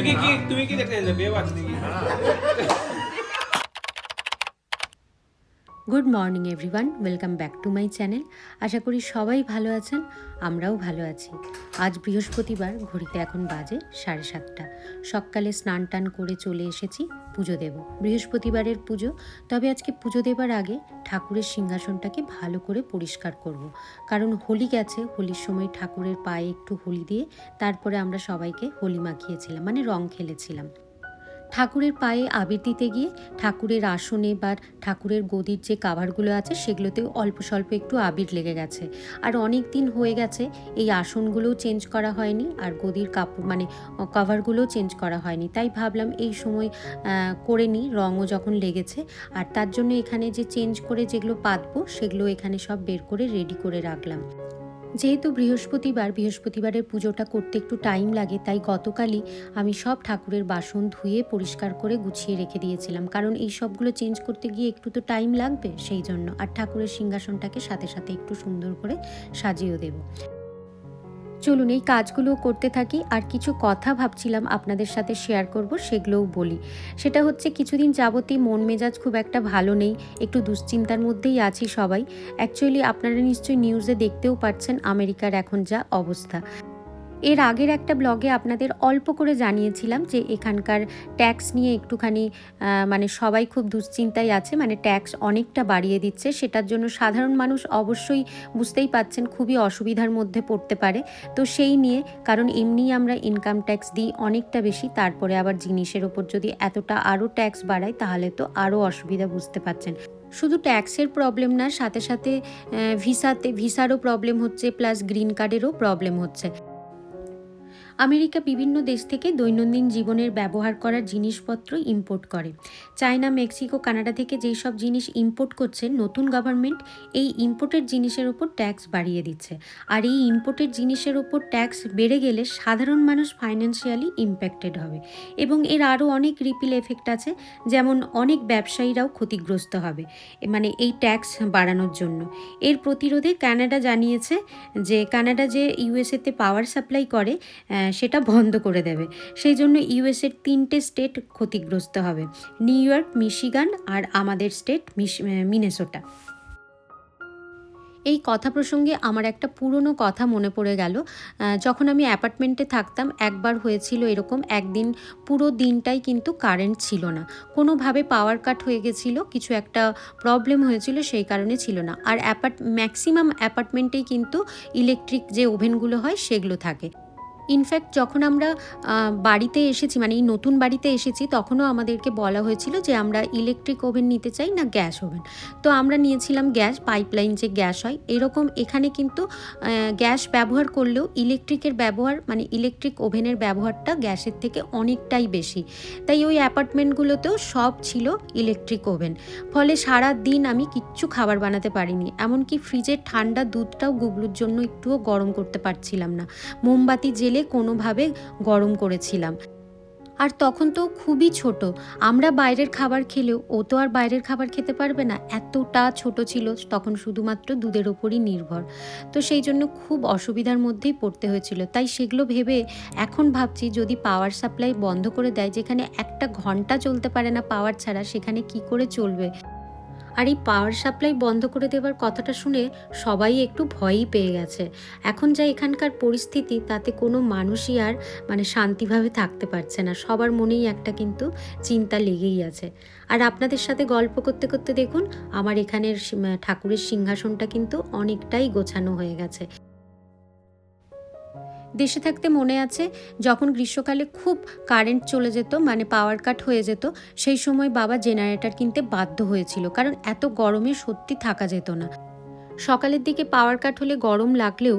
তুমি কি তুমি কি দেখতে যাবে বিয়ে বাচ্চা নাকি good morning everyone welcome back to my channel আশা করি সবাই ভালো আছেন, আমরাও ভালো আছি। আজ বৃহস্পতিবার, ঘড়িতে এখন বাজে সাড়ে সাতটা। সকালে স্নান টান করে চলে এসেছি পুজো দেব। বৃহস্পতিবারের পুজো, তবে আজকে পুজো দেবার আগে ঠাকুরের সিংহাসনটাকে ভালো করে পরিষ্কার করব। কারণ হোলি গেছে, হোলির সময় ঠাকুরের পায়ে একটু হোলি দিয়ে তারপরে আমরা সবাইকে হোলি মাখিয়েছিলাম মানে রং খেলেছিলাম। ঠাকুরের পায়ে আবির দিতে গিয়ে ঠাকুরের আসনে বা ঠাকুরের গদির যে কাভারগুলো আছে সেগুলোতেও অল্প স্বল্প একটু আবির লেগে গেছে। আর অনেক দিন হয়ে গেছে এই আসনগুলোও চেঞ্জ করা হয়নি আর গদির কাপড় মানে কভারগুলোও চেঞ্জ করা হয়নি। তাই ভাবলাম এই সময় করে নিই, রঙও যখন লেগেছে। আর তার জন্য এখানে যে চেঞ্জ করে যেগুলো পাতবো সেগুলো এখানে সব বের করে রেডি করে রাখলাম। যেহেতু বৃহস্পতিবার, বৃহস্পতিবারের পুজোটা করতে একটু টাইম লাগে, তাই গতকালই আমি সব ঠাকুরের বাসন ধুয়ে পরিষ্কার করে গুছিয়ে রেখে দিয়েছিলাম। কারণ এই সবগুলো চেঞ্জ করতে গিয়ে একটু তো টাইম লাগবে সেই জন্য। আর ঠাকুরের সিংহাসনটাকে সাথে সাথে একটু সুন্দর করে সাজিয়েও দেব। চলুন, এই কাজগুলো করতে থাকি আর কিছু কথা ভাবছিলাম আপনাদের সাথে শেয়ার করব, সেগুলোও বলি। সেটা হচ্ছে কিছুদিন যাবতই মন মেজাজ খুব একটা ভালো নেই, একটু দুশ্চিন্তার মধ্যেই আছি সবাই। অ্যাকচুয়ালি আপনারা নিশ্চয়ই নিউজে দেখতেও পাচ্ছেন আমেরিকার এখন যা অবস্থা। এর আগের একটা ব্লগে আপনাদের অল্প করে জানিয়েছিলাম যে এখানকার ট্যাক্স নিয়ে একটুখানি মানে সবাই খুব দুশ্চিন্তায় আছে মানে ট্যাক্স অনেকটা বাড়িয়ে দিচ্ছে। সেটার জন্য সাধারণ মানুষ অবশ্যই বুঝতেই পাচ্ছেন খুবই অসুবিধার মধ্যে পড়তে পারে। তো সেই নিয়ে, কারণ এমনি আমরা ইনকাম ট্যাক্স দিই অনেকটা বেশি, তারপরে আবার জিনিসের ওপর যদি এতটা আরও ট্যাক্স বাড়ায়, তাহলে তো আরও অসুবিধা বুঝতে পাচ্ছেন। শুধু ট্যাক্সের প্রবলেম না, সাথে সাথে ভিসাতে, ভিসারও প্রবলেম হচ্ছে প্লাস গ্রিন কার্ডেরও প্রবলেম হচ্ছে। আমেরিকা বিভিন্ন দেশ থেকে দৈনন্দিন জীবনের ব্যবহার করার জিনিসপত্র ইম্পোর্ট করে। চায়না, মেক্সিকো, কানাডা থেকে যেই সব জিনিস ইম্পোর্ট করছে, নতুন গভর্নমেন্ট এই ইম্পোর্টেড জিনিসের ওপর ট্যাক্স বাড়িয়ে দিচ্ছে। আর এই ইম্পোর্টেড জিনিসের ওপর ট্যাক্স বেড়ে গেলে সাধারণ মানুষ ফাইন্যান্সিয়ালি ইম্প্যাক্টেড হবে। এবং এর আরও অনেক রিপিল এফেক্ট আছে, যেমন অনেক ব্যবসায়ীরাও ক্ষতিগ্রস্ত হবে মানে এই ট্যাক্স বাড়ানোর জন্য। এর প্রতিরোধে কানাডা জানিয়েছে যে, কানাডা যে ইউএসএতে পাওয়ার সাপ্লাই করে সেটা বন্ধ করে দেবে। সেই জন্য ইউএসের তিনটে স্টেট ক্ষতিগ্রস্ত হবে। নিউ ইয়র্ক মিশিগান আর আমাদের স্টেট মিনেসোটা এই কথা প্রসঙ্গে আমার একটা পুরনো কথা মনে পড়ে গেল। যখন আমি অ্যাপার্টমেন্টে থাকতাম, একবার হয়েছিল এরকম, একদিন পুরো দিনটাই কিন্তু কারেন্ট ছিল না। কোনোভাবে পাওয়ার কাট হয়ে গেছিল, কিছু একটা প্রবলেম হয়েছিল, সেই কারণে ছিল না। আর অ্যাপার্ট ম্যাক্সিমাম অ্যাপার্টমেন্টেই কিন্তু ইলেকট্রিক যে ওভেনগুলো হয়, সেগুলো থাকে। ইনফ্যাক্ট যখন আমরা বাড়িতে এসেছি মানে এই নতুন বাড়িতে এসেছি, তখনও আমাদেরকে বলা হয়েছিল যে আমরা ইলেকট্রিক ওভেন নিতে চাই না গ্যাস ওভেন তো আমরা নিয়েছিলাম গ্যাস পাইপলাইন যে গ্যাস হয়, এরকম এখানে কিন্তু গ্যাস ব্যবহার করলেও ইলেকট্রিকের ব্যবহার মানে ইলেকট্রিক ওভেনের ব্যবহারটা গ্যাসের থেকে অনেকটাই বেশি। তাই ওই অ্যাপার্টমেন্টগুলোতেও সব ছিল ইলেকট্রিক ওভেন ফলে সারা দিন আমি কিচ্ছু খাবার বানাতে পারিনি। এমনকি ফ্রিজের ঠান্ডা দুধটাও গুগলুর জন্য একটুও গরম করতে পারছিলাম না। মোমবাতি জেলে কোনোভাবে গরম করেছিলাম। আর তখন তো খুবই ছোট, আমরা বাইরের খাবার খেলেও ও তো আর বাইরের খাবার খেতে পারবে না, এতটা ছোট ছিল, তখন শুধুমাত্র দুধের ওপরই নির্ভর। তো সেই জন্য খুব অসুবিধার মধ্যেই পড়তে হয়েছিল। তাই সেগুলো ভেবে এখন ভাবছি, যদি পাওয়ার সাপ্লাই বন্ধ করে দেয়, যেখানে একটা ঘণ্টা চলতে পারে না পাওয়ার ছাড়া, সেখানে কি করে চলবে? আর এই পাওয়ার সাপ্লাই বন্ধ করে দেওয়ার কথাটা শুনে সবাই একটু ভয়ই পেয়ে গেছে। এখন যা এখানকার পরিস্থিতি, তাতে কোনো মানুষই আর মানে শান্তিভাবে থাকতে পারছে না। সবার মনেই একটা কিন্তু চিন্তা লেগেই আছে। আর আপনাদের সাথে গল্প করতে করতে দেখুন, আমার এখানের ঠাকুরের সিংহাসনটা কিন্তু অনেকটাই গোছানো হয়ে গেছে। দেশে থাকতে মনে আছে, যখন গ্রীষ্মকালে খুব কারেন্ট চলে যেত মানে পাওয়ার কাট হয়ে যেত, সেই সময় বাবা জেনারেটর কিনতে বাধ্য হয়েছিল। কারণ এত গরমে সত্যি থাকা যেত না। সকালের দিকে পাওয়ার কাট হলে গরম লাগলেও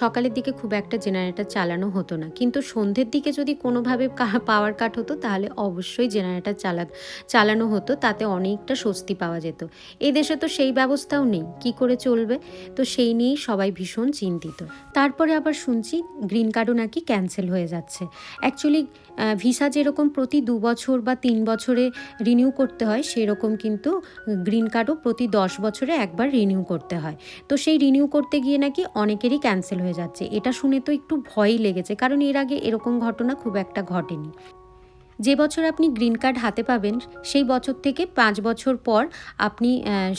সকালের দিকে খুব একটা জেনারেটর চালানো হতো না। কিন্তু সন্ধ্যের দিকে যদি কোনোভাবে পাওয়ার কাট হতো, তাহলে অবশ্যই জেনারেটর চালা, চালানো হতো। তাতে অনেকটা স্বস্তি পাওয়া যেত। এদেশে তো সেই ব্যবস্থাও নেই। কি করে চলবে? তো সেই নিয়েই সবাই ভীষণ চিন্তিত। তারপরে আবার শুনছি গ্রিন কার্ডও নাকি ক্যান্সেল হয়ে যাচ্ছে। অ্যাকচুয়ালি ভিসা যেরকম প্রতি দু বছর বা তিন বছরে রিনিউ করতে হয়, সেরকম কিন্তু গ্রিন কার্ডও প্রতি দশ বছরে একবার রিনিউ করতে হয়। হয়। তো সেই রিনিউ করতে গিয়ে নাকি অনেকেরই ক্যান্সেল হয়ে যাচ্ছে। এটা শুনে তো একটু ভয়ই লেগেছে, কারণ এর আগে এরকম ঘটনা খুব একটা ঘটেনি। যে বছর আপনি গ্রিন কার্ড হাতে পাবেন, সেই বছর থেকে পাঁচ বছর পর আপনি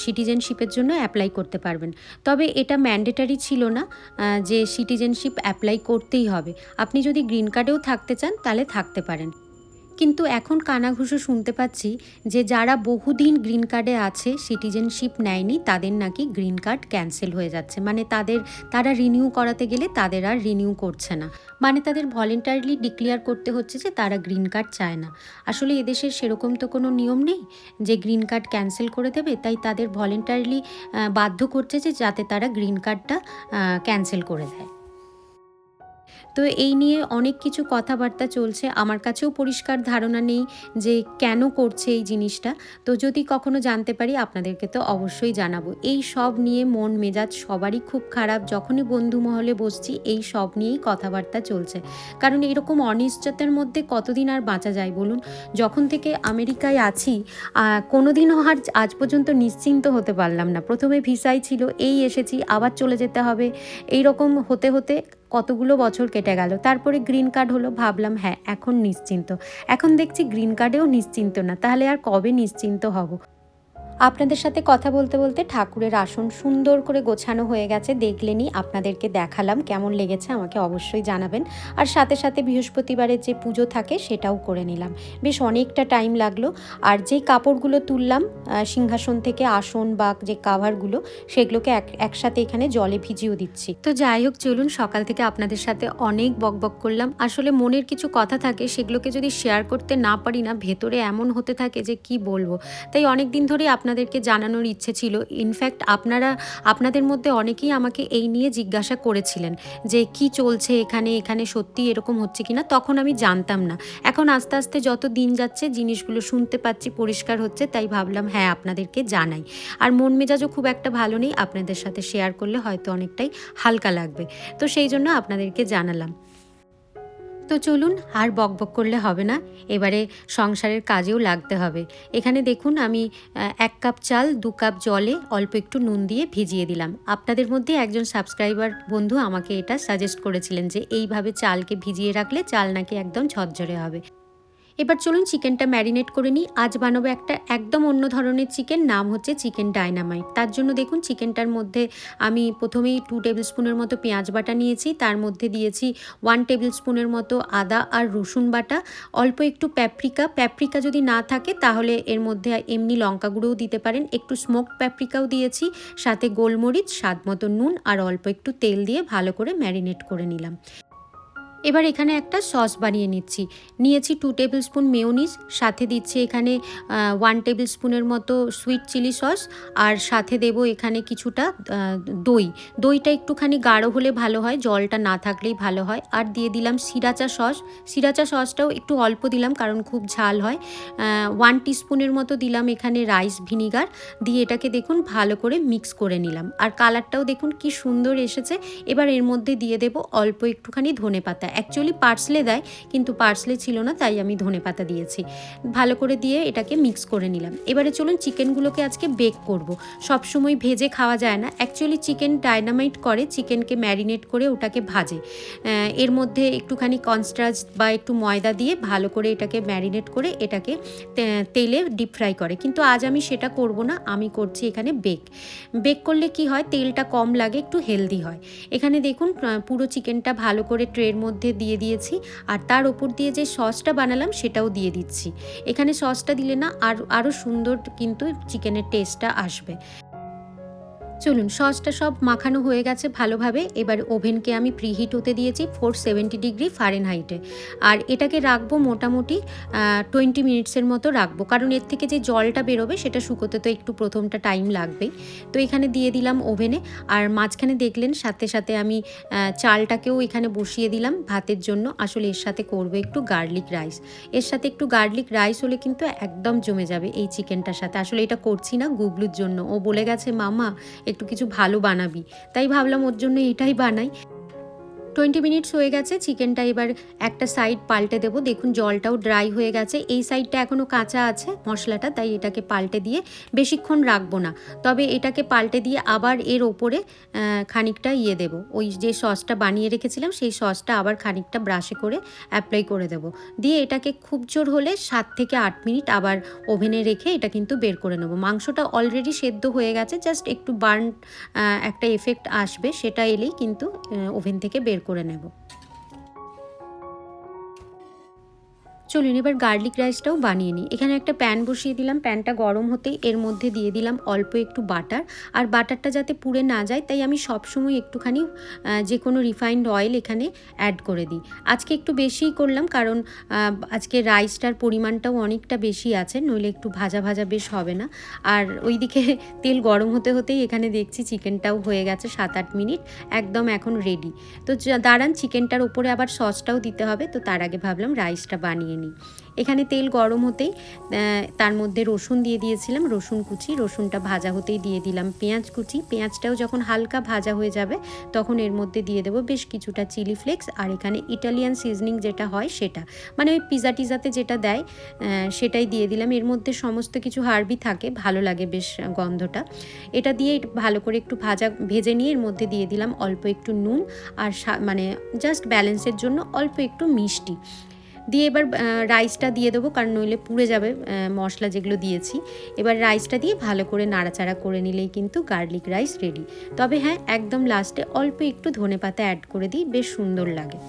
সিটিজেনশিপের জন্য অ্যাপ্লাই করতে পারবেন। তবে এটা ম্যান্ডেটারি ছিল না যে সিটিজেনশিপ অ্যাপ্লাই করতেই হবে। আপনি যদি গ্রিন কার্ডেও থাকতে চান, তাহলে থাকতে পারেন। কিন্তু এখন কানাঘুষো শুনতে পাচ্ছি যে যারা বহুদিন গ্রিন কার্ডে আছে, সিটিজেনশিপ নেয়নি, তাদের নাকি গ্রিন কার্ড ক্যান্সেল হয়ে যাচ্ছে। মানে তাদের, তারা রিনিউ করাতে গেলে তাদের আর রিনিউ করছে না। মানে তাদের ভলেন্টারিলি ডিক্লেয়ার করতে হচ্ছে যে তারা গ্রিন কার্ড চায় না। আসলে এদেশের সেরকম তো কোনো নিয়ম নেই যে গ্রিন কার্ড ক্যান্সেল করে দেবে, তাই তাদের ভলেন্টারিলি বাধ্য করছে যে যাতে তারা গ্রিন কার্ডটা ক্যান্সেল করে দেয়। তো এই নিয়ে অনেক কিছু কথাবার্তা চলছে। আমার কাছেও পরিষ্কার ধারণা নেই যে কেন করছে এই জিনিসটা। তো যদি কখনো জানতে পারি, আপনাদেরকে তো অবশ্যই জানাব। এই সব নিয়ে মন মেজাজ সবারই খুব খারাপ। যখনই বন্ধু মহলে বসছি, এই সব নিয়েই কথাবার্তা চলছে। কারণ এরকম অনিশ্চয়তার মধ্যে কতদিন আর বাঁচা যায় বলুন? যখন থেকে আমেরিকায় আছি কোনোদিনও আর আজ পর্যন্ত নিশ্চিন্ত হতে পারলাম না। প্রথমে ভিসাই ছিল, এই এসেছি, আবার চলে যেতে হবে। এই রকম হতে হতে কতগুলো বছর কেটে গেল। তারপরে গ্রিন কার্ড হলো, ভাবলাম হ্যাঁ এখন নিশ্চিন্ত। এখন দেখছি গ্রিন কার্ডেও নিশ্চিন্ত না, তাহলে আর কবে নিশ্চিন্ত হব? আপনাদের সাথে কথা বলতে বলতে ঠাকুরের আসন সুন্দর করে গোছানো হয়ে গেছে। দেখলেনি আপনাদেরকে দেখালাম কেমন লেগেছে, আমাকে অবশ্যই জানাবেন। আর সাথে সাথে বৃহস্পতিবারের যে পুজো থাকে সেটাও করে নিলাম। বেশ অনেকটা টাইম লাগল। আর যেই কাপড়গুলো তুললাম সিংহাসন থেকে আসন বা যে কাভারগুলো, সেগুলোকে এক, একসাথে এখানে জলে ভিজিয়েও দিচ্ছি। তো যাই হোক, চলুন সকাল থেকে আপনাদের সাথে অনেক বকবক করলাম। আসলে মনের কিছু কথা থাকে, সেগুলোকে যদি শেয়ার করতে না পারি না, ভেতরে এমন হতে থাকে যে কি বলব? তাই অনেক দিন ধরেই আপনাদেরকে জানানোর ইচ্ছে ছিল। ইনফ্যাক্ট আপনারা, আপনাদের মধ্যে অনেকেই আমাকে এই নিয়ে জিজ্ঞাসা করেছিলেন যে কি চলছে এখানে এখানে সত্যি এরকম হচ্ছে কি না তখন আমি জানতাম না। এখন আস্তে আস্তে যত দিন যাচ্ছে জিনিসগুলো শুনতে পাচ্ছি, পরিষ্কার হচ্ছে, তাই ভাবলাম হ্যাঁ আপনাদেরকে জানাই। আর মন মেজাজও খুব একটা ভালো নেই। আপনাদের সাথে শেয়ার করলে হয়তো অনেকটাই হালকা লাগবে। তো সেই জন্য আপনাদেরকে জানালাম। তো চলুন আর বকবক করলে হবে না। এবারে সংসারের কাজেও লাগতে হবে। এখানে দেখুন আমি এক কাপ চাল, দু কাপ জলে অল্প একটু নুন দিয়ে ভিজিয়ে দিলাম। আপনাদের মধ্যে একজন সাবস্ক্রাইবার বন্ধু আমাকে এটা সাজেস্ট করেছিলেন যে, এইভাবে চালকে ভিজিয়ে রাখলে চাল নাকি একদম ঝরঝরে হবে। এবার চলুন চিকেনটা ম্যারিনেট করে নিই। আজ বানাবো একটা একদম অন্য ধরনের চিকেন, নাম হচ্ছে চিকেন ডাইনামাইট। তার জন্য দেখুন চিকেনটার মধ্যে আমি প্রথমেই টু টেবিল স্পুনের মতো পেঁয়াজ বাটা নিয়েছি। তার মধ্যে দিয়েছি ওয়ান টেবিল স্পুনের মতো আদা আর রসুন বাটা। অল্প একটু প্যাপ্রিকা প্যাপ্রিকা যদি না থাকে তাহলে এর মধ্যে এমনি লঙ্কা গুঁড়োও দিতে পারেন। একটু স্মোক প্যাপ্রিকাও দিয়েছি। সাথে গোলমরিচ, স্বাদ মতো নুন আর অল্প একটু তেল দিয়ে ভালো করে ম্যারিনেট করে নিলাম। এবার এখানে একটা সস বানিয়ে নিচ্ছি। নিয়েছি টু টেবিল স্পুন মেয়োনিজ সাথে দিচ্ছি এখানে ওয়ান টেবিল স্পুনের মতো সুইট চিলি সস আর সাথে দেব এখানে কিছুটা দই। দইটা একটুখানি গাঢ় হলে ভালো হয়, জলটা না থাকলেই ভালো হয়। আর দিয়ে দিলাম সিরাচা সস। সিরাচা সসটাও একটু অল্প দিলাম, কারণ খুব ঝাল হয়। ওয়ান টিস্পুনের মতো দিলাম এখানে রাইস ভিনিগার দিয়ে এটাকে দেখুন ভালো করে মিক্স করে নিলাম। আর কালারটাও দেখুন কি সুন্দর এসেছে। এবার এর মধ্যে দিয়ে দেব অল্প একটুখানি ধনে পাতা অ্যাকচুয়ালি পার্সলে দেয়, কিন্তু পার্সলে ছিল না, তাই আমি ধনে পাতা দিয়েছি। ভালো করে দিয়ে এটাকে মিক্স করে নিলাম। এবারে চলুন চিকেনগুলোকে আজকে বেক করব। সবসময় ভেজে খাওয়া যায় না। অ্যাকচুয়ালি চিকেন ডায়নামাইট করে চিকেনকে ম্যারিনেট করে ওটাকে ভাজে। এর মধ্যে একটুখানি কনস্ট্রাচ বা একটু ময়দা দিয়ে ভালো করে এটাকে ম্যারিনেট করে এটাকে তেলে ডিপ ফ্রাই করে। কিন্তু আজ আমি সেটা করব না, আমি করছি এখানে বেক বেক করলে কি হয়? তেলটা কম লাগে, একটু হেলদি হয়। এখানে দেখুন পুরো চিকেনটা ভালো করে ট্রের মধ্যে দিয়ে দিয়েছি আর তার ওপর দিয়ে যে সসটা বানালাম সেটাও দিয়ে দিচ্ছি। এখানে সসটা দিলে না আর আরও সুন্দর কিন্তু চিকেনের টেস্টটা আসবে। চলুন, সসটা সব মাখানো হয়ে গেছে ভালোভাবে। এবার ওভেনকে আমি প্রিহিট হতে দিয়েছি ফোর সেভেন্টি ডিগ্রি ফারেনহাইটে। আর এটাকে রাখব মোটামুটি টোয়েন্টি মিনিটসের মতো রাখব। কারণ এর থেকে যে জলটা বেরোবে সেটা শুকোতে তো একটু প্রথমটা টাইম লাগবেই। তো এখানে দিয়ে দিলাম ওভেনে। আর মাঝখানে দেখলেন, সাথে সাথে আমি চালটাকেও এখানে বসিয়ে দিলাম ভাতের জন্য। আসলে এর সাথে করব একটু গার্লিক রাইস। এর সাথে একটু গার্লিক রাইস হলে কিন্তু একদম জমে যাবে এই চিকেনটার সাথে। আসলে এটা করছি না, গুবলুর জন্য। ও বলে গেছে, মামা একটু কিছু ভালো বানাবি। তাই ভাবলাম ওর জন্য এটাই বানাই। টোয়েন্টি মিনিটস হয়ে গেছে, চিকেনটা এবার একটা সাইড পাল্টে দেবো। দেখুন, জলটাও ড্রাই হয়ে গেছে। এই সাইডটা এখনও কাঁচা আছে মশলাটা, তাই এটাকে পাল্টে দিয়ে বেশিক্ষণ রাখব না। তবে এটাকে পাল্টে দিয়ে আবার এর ওপরে খানিকটা ইয়ে দেবো। ওই যে সসটা বানিয়ে রেখেছিলাম, সেই সসটা আবার খানিকটা ব্রাশে করে অ্যাপ্লাই করে দেবো। দিয়ে এটাকে খুব জোর হলে সাত থেকে আট মিনিট আবার ওভেনে রেখে এটা কিন্তু বের করে নেব। মাংসটা অলরেডি সেদ্ধ হয়ে গেছে জাস্ট একটু বার্ন একটা এফেক্ট আসবে, সেটা এলেই কিন্তু ওভেন থেকে বের করে নেব। চলুন এবার গার্লিক রাইসটাও বানিয়ে নিই। এখানে একটা প্যান বসিয়ে দিলাম প্যানটা গরম হতেই এর মধ্যে দিয়ে দিলাম অল্প একটু বাটার আর বাটারটা যাতে পুড়ে না যায়, তাই আমি সবসময় একটুখানি যে কোনো রিফাইন্ড অয়েল এখানে অ্যাড করে দিই। আজকে একটু বেশিই করলাম কারণ আজকে রাইসটার পরিমাণটাও অনেকটা বেশি আছে, নইলে একটু ভাজা ভাজা বেশ হবে না। আর ওইদিকে তেল গরম হতে হতেই এখানে দেখছি চিকেনটাও হয়ে গেছে সাত আট মিনিট, একদম এখন রেডি তো দাঁড়ান চিকেনটার উপরে আবার সসটাও দিতে হবে, তো তার আগে ভাবলাম রাইসটা বানিয়ে নিই। এখানে তেল গরম হতেই তার মধ্যে রসুন দিয়ে দিয়েছিলাম, রসুন কুচি, রসুনটা ভাজা হতেই দিয়ে দিলাম পেঁয়াজ কুচি। পেঁয়াজটাও যখন হালকা ভাজা হয়ে যাবে, তখন এর মধ্যে দিয়ে দেবো বেশ কিছুটা চিলি ফ্লেক্স আর এখানে ইটালিয়ান সিজনিং যেটা হয় সেটা। মানে ওই পিজা টিজাতে যেটা দেয় সেটাই দিয়ে দিলাম। এর মধ্যে সমস্ত কিছু হার্বি থাকে, ভালো লাগে বেশ গন্ধটা। এটা দিয়ে ভালো করে একটু ভাজা ভেজে নিয়ে এর মধ্যে দিয়ে দিলাম অল্প একটু নুন আর মানে জাস্ট ব্যালেন্সের জন্য অল্প একটু মিষ্টি। দিয়ে এবার রাইসটা দিয়ে দেবো, কারণ নইলে পুড়ে যাবে মশলা যেগুলো দিয়েছি। এবার রাইসটা দিয়ে ভালো করে নাড়াচাড়া করে নিলেই কিন্তু গার্লিক রাইস রেডি তবে হ্যাঁ একদম লাস্টে অল্প একটু ধনে পাতা অ্যাড করে দিই, বেশ সুন্দর লাগে।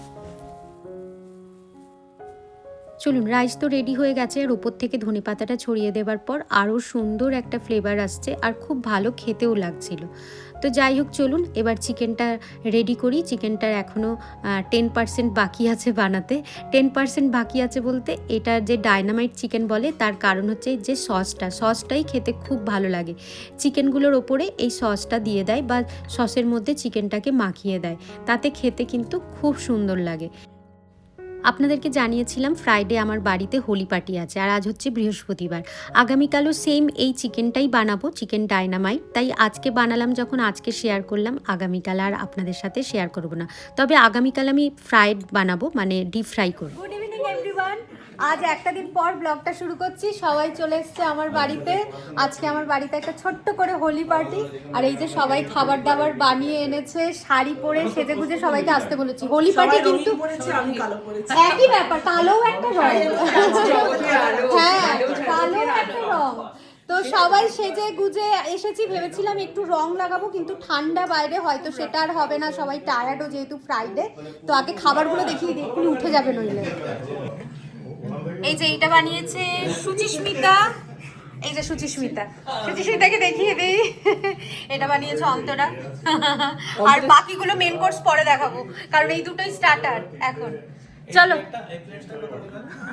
চলুন রাইস তো রেডি হয়ে গেছে, আর উপর থেকে ধনে পাতাটা ছড়িয়ে দেওয়ার পর আরও সুন্দর একটা ফ্লেভার আসছে, আর খুব ভালো খেতেও লাগছিল। তো যাই হোক, চলুন, এবার চিকেনটা রেডি করি। চিকেনটার এখনও টেন পার্সেন্ট বাকি আছে বানাতে। টেন পার্সেন্ট বাকি আছে বলতে এটা যে ডায়নামাইট চিকেন বলে, তার কারণ হচ্ছে যে সসটা সসটাই খেতে খুব ভালো লাগে। চিকেনগুলোর ওপরে এই সসটা দিয়ে দেয় বা সসের মধ্যে চিকেনটাকে মাখিয়ে দেয়। তাতে খেতে কিন্তু খুব সুন্দর লাগে। আপনাদেরকে জানিয়েছিলাম ফ্রাইডে আমার বাড়িতে হোলি পার্টি আছে আর আজ হচ্ছে বৃহস্পতিবার। আগামীকালও সেম এই চিকেনটাই বানাবো, চিকেন ডাইনামাইট তাই আজকে বানালাম যখন আজকে শেয়ার করলাম, আগামীকাল আর আপনাদের সাথে শেয়ার করব না। তবে আগামীকাল আমি ফ্রাইড বানাবো মানে ডিপ ফ্রাই করব। গুড ইভিনিং এভরিওয়ান আজ একটা দিন পর ব্লগটা শুরু করছি। সবাই চলে এসেছে আমার বাড়িতে। আজকে আমার বাড়িতে একটা ছোট্ট করে হোলি পার্টি। আর এই যে সবাই খাবার দাবার বানিয়ে এনেছে শাড়ি পরে সেজে গুজে সবাইকে আসতে বলেছি। হোলি পার্টি কিন্তু একই ব্যাপার কালোও একটা রং। হ্যাঁ কালো একটা রং। তো সবাই সেজে গুজে এসেছি ভেবেছিলাম একটু রং লাগাবো কিন্তু ঠান্ডা বাইরে হয়তো সেটা আর হবে না। সবাই টায়ার্ডও যেহেতু ফ্রাইডে তো আগে খাবারগুলো দেখিয়ে দিই উঠে যাবে নইলে। এই যে এইটা বানিয়েছে সুচিস্মিতা। এই যে সুচিস্মিতা। সুচিস্মিতাকে দেখিয়ে দিই। এটা বানিয়েছে অন্তরা। আর বাকিগুলো মেন কোর্স পরে দেখাবো। কারণ এই দুটোই স্টার্টার এখন। চলো।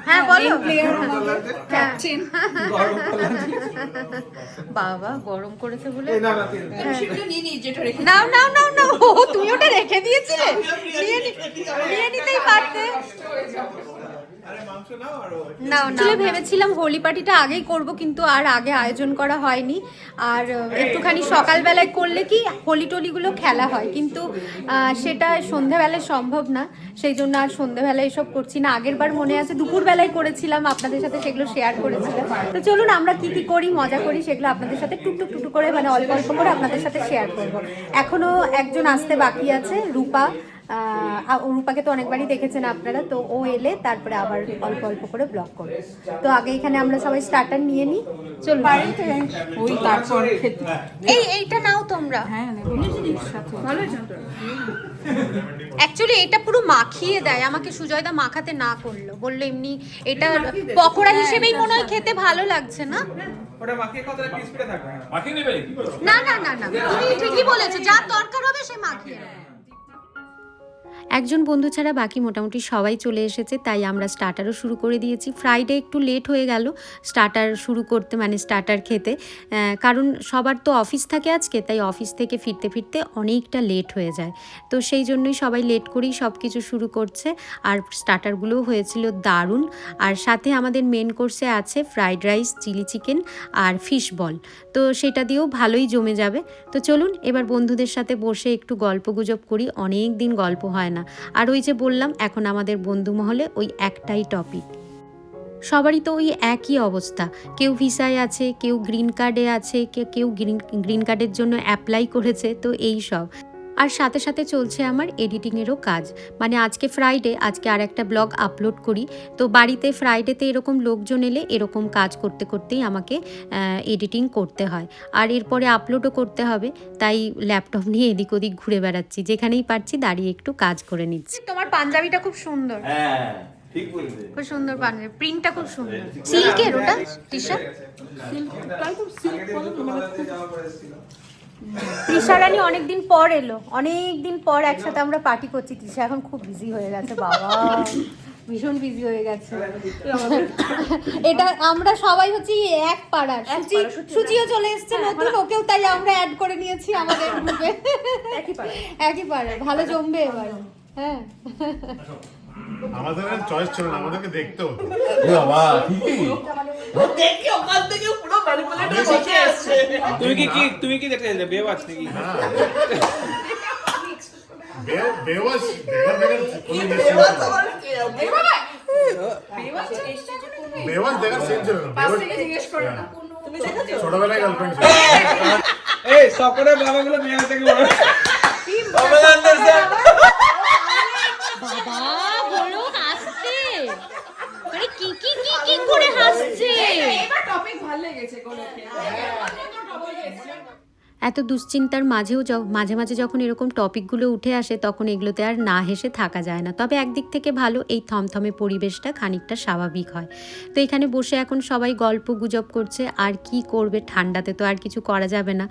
হ্যাঁ বলো। হ্যাঁ। বাবা গরম করেছে বলে। নাও নাও। নাও নাও ও তুমি ওটা রেখে দিয়েছিলে? নিয়ে নিতেই পারতে। না ভেবেছিলাম হোলি পার্টিটা আগেই করব কিন্তু আর আগে আয়োজন করা হয়নি। আর একটুখানি সকালবেলায় করলে কি হোলি টলিগুলো খেলা হয় কিন্তু সেটা সন্ধ্যাবেলায় সম্ভব না। সেই জন্য আর সন্ধ্যাবেলায় এসব করছি না। আগের বার মনে আছে দুপুরবেলায় করেছিলাম আপনাদের সাথে সেগুলো শেয়ার করেছিলাম। তো চলুন আমরা কি কি করি মজা করি সেগুলো আপনাদের সাথে টুকটুক টুকটুক করে মানে অল্প অল্প করে আপনাদের সাথে শেয়ার করব। এখনও একজন আসতে বাকি আছে রূপা। রূপাকে তো অনেকবারই দেখেছেন আপনারা তো ও এলে তারপরে আবার অল্প অল্প করে ব্লগ করব। তো আগে এখানে আমরা সবাই স্টার্টার নিয়ে নিই। চলুন। ওই তারপর এই এইটা নাও তোমরা। হ্যাঁ অ্যাকচুয়ালি এটা পুরো মাখিয়ে দেয়। আমাকে সুজয়দা মাখাতে না করল। বলল এমনি এটা পকোড়া হিসেবেই মনে হয় খেতে ভালো লাগছে না? ওটা মাখিয়ে কতটা ক্রিসপিটা থাকবে। মাখিয়ে নেবে? না না না না। তুমি ঠিকই বলেছ। যা দরকার হবে সে মাখিয়ে নেবে। একজন বন্ধু ছাড়া বাকি মোটামুটি সবাই চলে এসেছে, তাই আমরা স্টার্টারও শুরু করে দিয়েছি। ফ্রাইডে একটু লেট হয়ে গেল স্টার্টার শুরু করতে মানে স্টার্টার খেতে। কারণ সবার তো অফিস থাকে আজকে, তাই অফিস থেকে ফিরতে ফিরতে অনেকটা লেট হয়ে যায়। তো সেই জন্যই সবাই লেট করেই সব কিছু শুরু করছে, আর স্টার্টারগুলোও হয়েছিল দারুণ। আর সাথে আমাদের মেন কোর্সে আছে ফ্রাইড রাইস চিলি চিকেন আর ফিশ বল তো সেটা দিয়েও ভালোই জমে যাবে। তো চলুন, এবার বন্ধুদের সাথে বসে একটু গল্প গুজব করি। অনেক দিন গল্প হয় না। আর ওই যে বললাম, এখন আমাদের বন্ধু মহলে ওই একটাই টপিক সবারই তো ওই একই অবস্থা। কেউ ভিসায় আছে, কেউ গ্রিন কার্ডে আছে কেউ গ্রিন গ্রিন কার্ডের জন্য অ্যাপ্লাই করেছে, তো এই সব। আর সাথে সাথে চলছে আমার এডিটিংয়েরও কাজ মানে আজকে ফ্রাইডে আজকে আর একটা ব্লগ আপলোড করি তো বাড়িতে ফ্রাইডেতে এরকম লোকজন এলে এরকম কাজ করতে করতেই আমাকে এডিটিং করতে হয় আর এরপরে আপলোডও করতে হবে তাই ল্যাপটপ নিয়ে এদিক ওদিক ঘুরে বেড়াচ্ছি যেখানেই পারছি দাঁড়িয়ে একটু কাজ করে নিচ্ছি তোমার পাঞ্জাবিটা খুব সুন্দর হ্যাঁ ঠিক বলছে খুব সুন্দর পাঞ্জাবি প্রিন্টটা খুব সুন্দর সিল্কের ওটা টি শার্ট একদম সিল্ক বলে তো মানে খুব জামা পরে এসেছিল তৃষা রানী অনেকদিন পর এলো। অনেক দিন পর একসাথে আমরা পার্টি করছি। তৃষা এখন খুব বিজি হয়ে গেছে বাবা। ভীষণ বিজি হয়ে গেছে। এটা আমরা সবাই হচ্ছে এক পাড়ার। সুচি সুচিও চলে এসেছে নতুন ওকেও তাই আমরা অ্যাড করে নিয়েছি আমাদের গ্রুপে একই পাড়া একই পাড়া ভালো জমবে এবার। হ্যাঁ। আমাদের চয়েস ছিল না আমাদেরকে দেখতে হতো। এ বাবা ঠিকই। দেখি ওখান থেকে পুরো ম্যানিপুলেটর বসে আসছে। তুমি কি কি তুমি কি দেখতে চাইলে বেবাজ নাকি দেখার ছিল না। সিন ছিল না জিজ্ঞেস করো না। ছোটবেলায় গার্লফ্রেন্ড ছিল। এই সকলের বাবাগুলো মেয়ে থেকে বড় বাবা বলো হাসছে মানে কি কি কি কি করে হাসছে। টপিক ভালো লেগেছে এত দুশ্চিন্তার মাঝেও য- মাঝে মাঝে যখন এরকম টপিকগুলো উঠে আসে তখন এগুলোতে আর না হেসে থাকা যায় না। তবে একদিক থেকে ভালো এই থমথমে পরিবেশটা খানিকটা স্বাভাবিক হয়। তো এখানে বসে এখন সবাই গল্প গুজব করছে আর কি করবে ঠান্ডাতে তো আর কিছু করা যাবে না।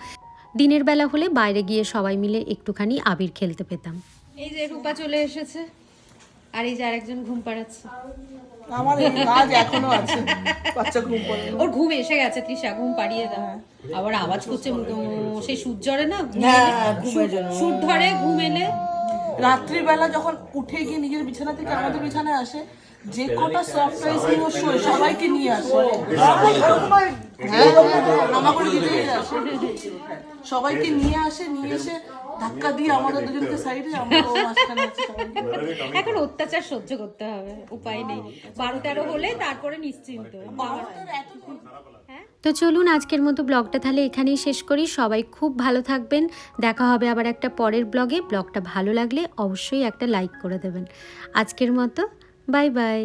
দিনের বেলা হলে বাইরে গিয়ে সবাই মিলে একটুখানি আবির খেলতে পেতাম। এই যে রূপা চলে এসেছে আর এই যে আরেকজন ঘুম পাড়াচ্ছে। আমার কাজ এখনও আছে। বাচ্চা ঘুম পড়ে ওর ঘুম এসে গেছে তৃষা ঘুম পাড়িয়ে দাও। আবার আওয়াজ করছে সেই ধরে না? হ্যাঁ, ঘুমের জন্য। সুর ধরে ঘুম এলে? রাত্রিবেলা যখন উঠে গিয়ে নিজের বিছানা থেকে আমাদের বিছানায় আসে যে কটা সফট রাইস নিয়ে ও শোয় সবাইকে নিয়ে আসে। হ্যাঁ দিতেই আসে। সবাইকে নিয়ে আসে নিয়ে এসে ধাক্কা দিয়ে আমাদের দুজনকে সাইডে। এখন অত্যাচার সহ্য করতে হবে উপায় নেই। বারো তেরো হলে তারপরে নিশ্চিন্ত। তো চলুন আজকের মতো ব্লগটা তাহলে এখানেই শেষ করি। সবাই খুব ভালো থাকবেন। দেখা হবে আবার একটা পরের ব্লগে। ব্লগটা ভালো লাগলে অবশ্যই একটা লাইক করে দেবেন। আজকের মতো বাই বাই।